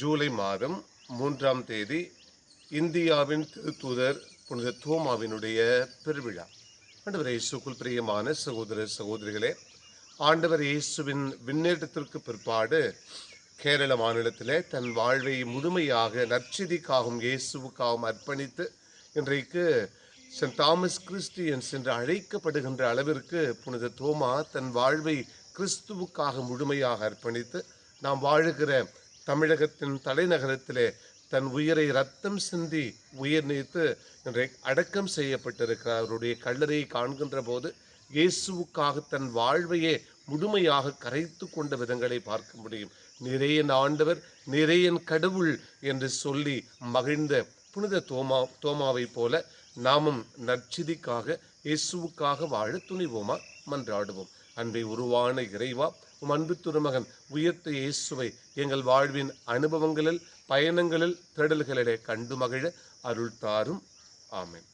ஜூலை மாதம் மூன்றாம் தேதி இந்தியாவின் திருத்தூதர் புனித தோமாவினுடைய பெருவிழா. ஆண்டவர் இயேசுக்குள் பிரியமான சகோதர சகோதரிகளே ஆண்டவர் இயேசுவின் விண்ணேற்றத்திற்கு பிற்பாடு கேரள மாநிலத்திலே தன் வாழ்வை முழுமையாக நற்செதிக்காகவும் இயேசுவுக்காகவும் அர்ப்பணித்து இன்றைக்கு சென்ட் தாமஸ் கிறிஸ்டியன்ஸ் என்று அழைக்கப்படுகின்ற அளவிற்கு புனித தோமா தன் வாழ்வை கிறிஸ்துவுக்காக முழுமையாக அர்ப்பணித்து நாம் வாழுகிற தமிழகத்தின் தலைநகரத்திலே தன் உயிரை ரத்தம் சிந்தி உயிர் நீத்து இன்றை அடக்கம் செய்யப்பட்டிருக்கிறார். அவருடைய கல்லறையை காண்கின்ற போது இயேசுவுக்காக தன் வாழ்வையே முழுமையாக கரைத்து கொண்ட விதங்களை பார்க்க முடியும். நிறையன் ஆண்டவர் நிறையன் கடவுள் என்று சொல்லி மகிழ்ந்த புனித தோமா தோமாவை போல நாமும் நற்சிதிக்காக இயேசுவுக்காக வாழ துணிவோமா? மன்றாடுவோம். அன்பை உருவான இறைவா உம் அன்பு திருமகன் உயர்த்த இயேசுவை எங்கள் வாழ்வின் அனுபவங்களில் பயணங்களில் தேடல்களிலே கண்டு மகிழ அருள் தாரும். ஆமேன்.